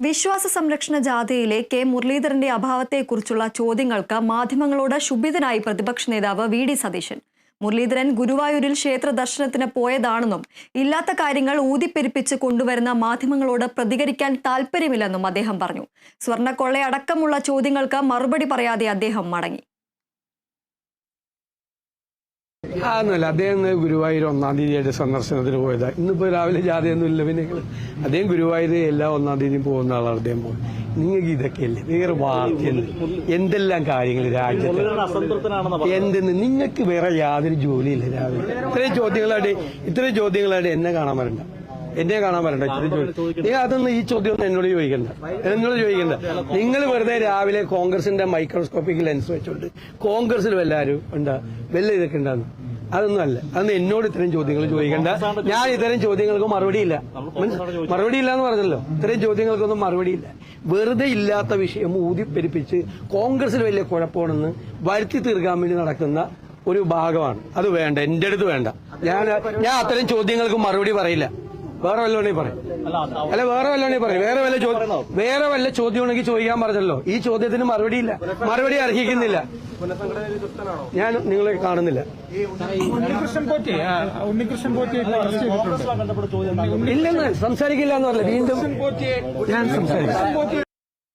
വിശ്വാസ സംരക്ഷണ ജാഥയിലെ കെ മുരളീധരന്റെ അഭാവത്തെക്കുറിച്ചുള്ള ചോദ്യങ്ങൾക്ക് മാധ്യമങ്ങളോട് ക്ഷുഭിതനായി പ്രതിപക്ഷ നേതാവ് വി ഡി സതീശൻ. മുരളീധരൻ ഗുരുവായൂരിൽ ക്ഷേത്ര ദർശനത്തിന് പോയതാണെന്നും ഇല്ലാത്ത കാര്യങ്ങൾ ഊതിപ്പെരുപ്പിച്ച് കൊണ്ടുവരുന്ന മാധ്യമങ്ങളോട് പ്രതികരിക്കാൻ താൽപ്പര്യമില്ലെന്നും അദ്ദേഹം പറഞ്ഞു. സ്വർണക്കൊള്ളയടക്കമുള്ള ചോദ്യങ്ങൾക്ക് മറുപടി പറയാതെ അദ്ദേഹം മടങ്ങി. അതൊന്നുമല്ല അദ്ദേഹം ഗുരുവായൂർ ഒന്നാം തീയതിയായിട്ട് സന്ദർശനത്തിന് പോയതാണ് ഇന്നിപ്പോ രാവിലെ ജാഥയൊന്നും ഇല്ല പിന്നെ അദ്ദേഹം ഗുരുവായൂർ എല്ലാ ഒന്നാം തീയതിയും പോകുന്ന ആളാണ് അദ്ദേഹം പോകും നിങ്ങൾക്ക് ഇതൊക്കെയല്ലേ? വേറെ വാർത്തയുണ്ട് എന്തെല്ലാം കാര്യങ്ങൾ രാജ്യത്ത്? എന്തെന്ന്? നിങ്ങൾക്ക് വേറെ യാതൊരു ജോലിയില്ല രാവിലെ. ഇത്രയും ചോദ്യങ്ങളായിട്ട് ഇത്രയും ചോദ്യങ്ങളായിട്ട് എന്നെ കാണാൻ വരണ്ട. എന്നെ കാണാൻ വരണ്ട. നിങ്ങൾ അതൊന്നും ഈ ചോദ്യം ഒന്നും എന്നോട് ചോദിക്കണ്ട. എന്നോട് ചോദിക്കണ്ട. നിങ്ങൾ വെറുതെ രാവിലെ കോൺഗ്രസിന്റെ മൈക്രോസ്കോപ്പിക് ലെൻസ് വെച്ചോണ്ട് കോൺഗ്രസിൽ വല്ലാരും ഉണ്ടാ വല്ല ഇതൊക്കെ ഉണ്ടാകുന്നു അതൊന്നും അല്ല. അന്ന് എന്നോട് ഇത്തരം ചോദ്യങ്ങൾ ചോദിക്കണ്ട. ഞാൻ ഇത്തരം ചോദ്യങ്ങൾക്ക് മറുപടിയില്ല മറുപടി ഇല്ല. എന്ന് പറഞ്ഞല്ലോ. ഇത്തരം ചോദ്യങ്ങൾക്കൊന്നും മറുപടിയില്ല വെറുതെ ഇല്ലാത്ത വിഷയം ഊതിപ്പെരിപ്പിച്ച് കോൺഗ്രസിൽ വലിയ കുഴപ്പമാണെന്ന് വരുത്തി തീർക്കാൻ വേണ്ടി നടക്കുന്ന ഒരു ഭാഗമാണ്. അത് വേണ്ട. എന്റെ അടുത്ത് വേണ്ട. ഞാൻ ഞാൻ അത്തരം ചോദ്യങ്ങൾക്ക് മറുപടി പറയില്ല. വേറെ വല്ലതുണ്ടെങ്കിൽ പറയും. അല്ല വേറെ വല്ലതുണ്ടെങ്കിൽ പറയും. വേറെ വല്ല ചോദ്യം വേറെ വല്ല ചോദ്യം ഉണ്ടെങ്കിൽ ചോദിക്കാൻ പറഞ്ഞല്ലോ. ഈ ചോദ്യത്തിന് മറുപടി ഇല്ല. മറുപടി അർഹിക്കുന്നില്ല. ഞാൻ നിങ്ങളെ കാണുന്നില്ല. ഇല്ലെന്ന് സംസാരിക്കില്ല എന്ന് പറഞ്ഞില്ല. വീണ്ടും ഞാൻ സംസാരിക്കും.